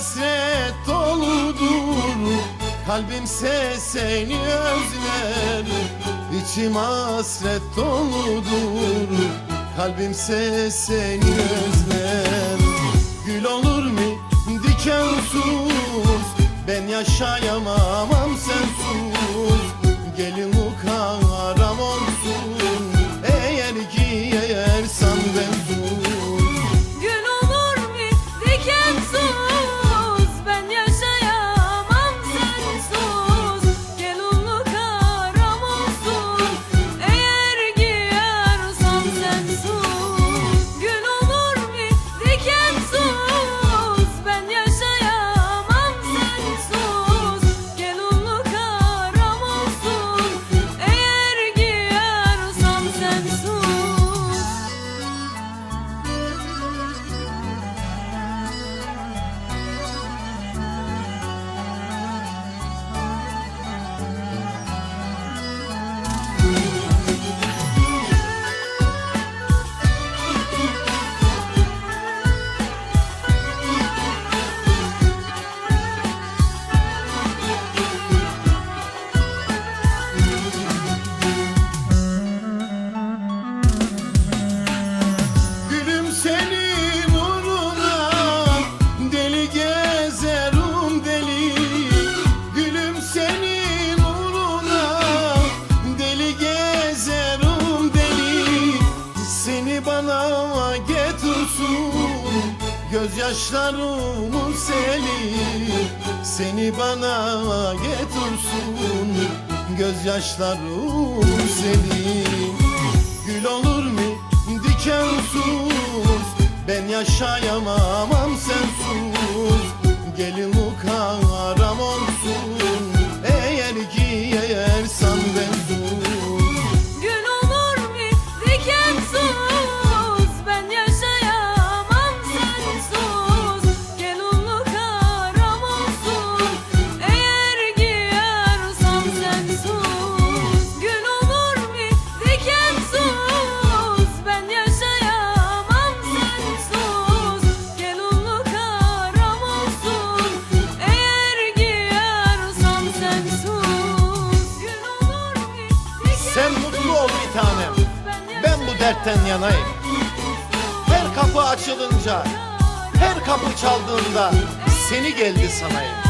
hasret doludur. Kalbimse seni özler. İçim hasret doludur. Kalbimse seni özler. Gül olur mu? Dikensiz Ben yaşayamam sensiz Gelin Gözyaşlarımın seni Seni bana getirsin Gözyaşlarım seni Gül olur mu dikensuz Ben yaşayamam. hürriyetten yanayım. Her kapı açılınca Her kapı çaldığında Seni geldi sanayım.